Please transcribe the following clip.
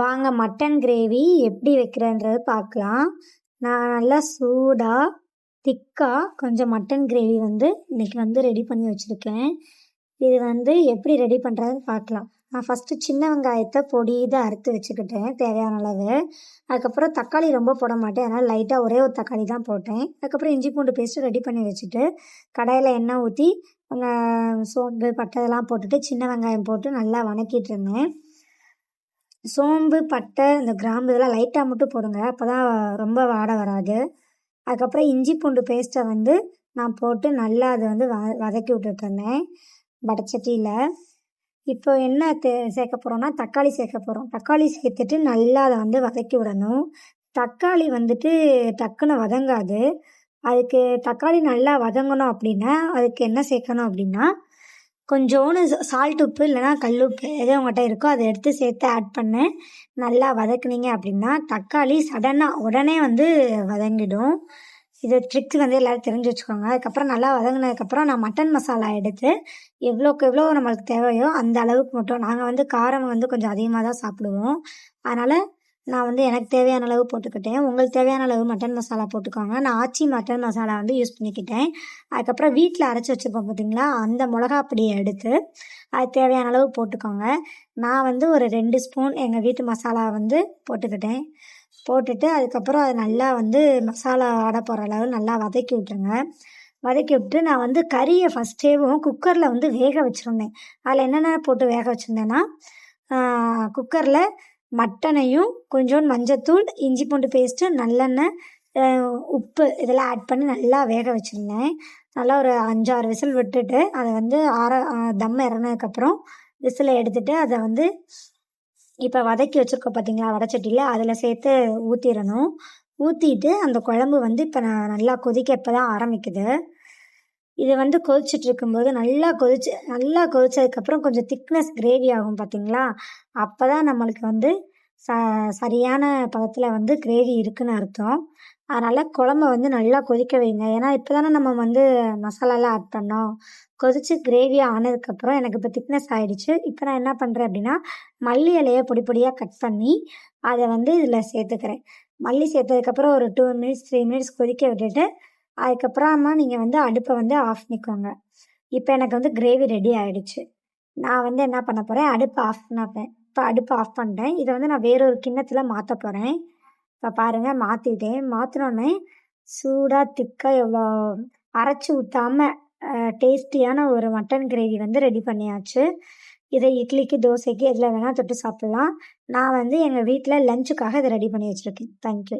வாங்க mutton gravy எப்படி வைக்கிறேன்றது பார்க்கலாம். நான் நல்லா சூடாக திக்காக கொஞ்சம் மட்டன் கிரேவி வந்து இன்றைக்கி வந்து ரெடி பண்ணி வச்சுருக்கேன். இது வந்து எப்படி ரெடி பண்ணுறதுன்னு பார்க்கலாம். நான் ஃபஸ்ட்டு சின்ன வெங்காயத்தை பொடியாக அறுத்து வச்சுக்கிட்டேன் தேவையான அளவு. அதுக்கப்புறம் தக்காளி ரொம்ப போட மாட்டேன் அதனால் லைட்டாக ஒரே ஒரு தக்காளி தான் போட்டேன். அதுக்கப்புறம் இஞ்சி பூண்டு பேஸ்ட்டு ரெடி பண்ணி வச்சுட்டு கடையில் எண்ணெய் ஊற்றி சோம்பு பட்டை இதெல்லாம் போட்டுட்டு சின்ன வெங்காயம் போட்டு நல்லா வணக்கிட்டு இருந்தேன். சோம்பு பட்டை இந்த கிராம்பு இதெல்லாம் லைட்டாக மட்டும் போடுங்க. அப்போ தான் ரொம்ப வாடை வராது. அதுக்கப்புறம் இஞ்சி பூண்டு பேஸ்ட்டை வந்து நான் போட்டு நல்லா அதை வந்து வ வதக்கி விட்டுட்டு இருந்தேன். வடச்சட்டியில் இப்போ என்ன தே சேர்க்க போகிறோம்னா தக்காளி சேர்க்க போகிறோம் தக்காளி சேர்த்துட்டு நல்லா அதை வந்து வதக்கி விடணும். தக்காளி வந்துட்டு டக்குன்னு வதங்காது. அதுக்கு தக்காளி நல்லா வதங்கணும் அப்படின்னா அதுக்கு என்ன சேர்க்கணும் அப்படின்னா கொஞ்சோண்டு சால்ட் உப்பு இல்லைனா கல் உப்பு எது உங்கள்கிட்ட இருக்கோ அதை எடுத்து சேர்த்து ஆட் பண்ணு. நல்லா வதக்குனீங்க அப்படின்னா தக்காளி சடனாக உடனே வந்து வதங்கிடும். இது ட்ரிக்ஸ் வந்து எல்லோரும் தெரிஞ்சு வச்சுக்கோங்க. அதுக்கப்புறம் நல்லா வதங்கினதுக்கப்புறம் நான் மட்டன் மசாலா எடுத்து எவ்வளோக்கு எவ்வளோ நம்மளுக்கு தேவையோ அந்த அளவுக்கு மட்டும். நாங்கள் வந்து காரம் வந்து கொஞ்சம் அதிகமாக தான் சாப்பிடுவோம். அதனால் நான் வந்து எனக்கு தேவையான அளவு போட்டுக்கிட்டேன். உங்களுக்கு தேவையான அளவு மட்டன் மசாலா போட்டுக்கோங்க. நான் ஆச்சி மட்டன் மசாலா வந்து யூஸ் பண்ணிக்கிட்டேன். அதுக்கப்புறம் வீட்டில் அரைச்சி வச்சுருப்போம் பார்த்தீங்களா அந்த மிளகா பொடியை எடுத்து அது தேவையான அளவு போட்டுக்கோங்க. நான் வந்து ஒரு ரெண்டு ஸ்பூன் எங்கள் வீட்டு மசாலா வந்து போட்டுக்கிட்டேன். போட்டுட்டு அதுக்கப்புறம் அது நல்லா வந்து மசாலா ஆட போகிற அளவு நல்லா வதக்கி விட்டுருங்க. வதக்கி விட்டு நான் வந்து கறியை ஃபஸ்ட்டேவும் குக்கரில் வந்து வேக வச்சுருந்தேன். அதில் என்னென்ன போட்டு வேக வச்சுருந்தேன்னா குக்கரில் மட்டனையும் கொஞ்சோண்டு மஞ்சத்தூள் இஞ்சி பூண்டு பேஸ்ட்டு நல்லெண்ணெய் உப்பு இதெல்லாம் ஆட் பண்ணி நல்லா வேக வச்சுருந்தேன். நல்லா ஒரு அஞ்சாறு விசில் விட்டுட்டு அதை வந்து ஆற தம் இறங்கினதுக்கப்புறம் விசிலை எடுத்துட்டு அதை வந்து இப்போ வதக்கி வச்சுருக்கோம் பார்த்தீங்களா வடச்சட்டியில் அதில் சேர்த்து ஊற்றிடணும் ஊற்றிட்டு அந்த குழம்பு வந்து இப்போ நான் நல்லா கொதிக்க இப்போ தான் ஆரம்பிக்குது. இது வந்து கொதிச்சுட்டு இருக்கும்போது நல்லா கொதிச்சு நல்லா கொதிச்சதுக்கப்புறம் கொஞ்சம் திக்னஸ் கிரேவி ஆகும் பார்த்தீங்களா? அப்போ தான் நம்மளுக்கு வந்து ச சரியான பதத்தில் வந்து கிரேவி இருக்குன்னு அர்த்தம். அதனால் குழம்ப வந்து நல்லா கொதிக்க வைங்க. ஏன்னா இப்போ தானே நம்ம வந்து மசாலாலாம் ஆட் பண்ணோம். கொதித்து கிரேவி ஆனதுக்கப்புறம் எனக்கு இப்போ திக்னஸ் ஆகிடுச்சு இப்போ நான் என்ன பண்ணுறேன் அப்படின்னா மல்லி இலையை பொடி பொடியாக கட் பண்ணி அதை வந்து இதில் சேர்த்துக்கிறேன். மல்லி சேர்த்ததுக்கப்புறம் ஒரு டூ மினிட்ஸ் த்ரீ மினிட்ஸ் கொதிக்க விட்டுட்டு அதுக்கப்புறமா நீங்கள் வந்து அடுப்பை வந்து ஆஃப் பண்ணிக்கோங்க. இப்போ எனக்கு வந்து கிரேவி ரெடி ஆகிடுச்சு நான் வந்து என்ன பண்ண போகிறேன் அடுப்பை ஆஃப் பண்ணப்பேன். இப்போ அடுப்பை ஆஃப் பண்ணிட்டேன் இதை வந்து நான் வேறொரு கிண்ணத்தில் மாற்ற போகிறேன் இப்போ பாருங்கள் மாற்றிட்டேன் மாற்றினோடனே சூடாக திக்காக எவ்வளோ அரைச்சி ஊற்றாமல் டேஸ்டியான ஒரு மட்டன் கிரேவி வந்து ரெடி பண்ணியாச்சு. இதை இட்லிக்கு தோசைக்கு எதில் வேணால் தொட்டு சாப்பிட்லாம். நான் வந்து எங்கள் வீட்டில் லஞ்சுக்காக இதை ரெடி பண்ணி வச்சுருக்கேன். தேங்க்யூ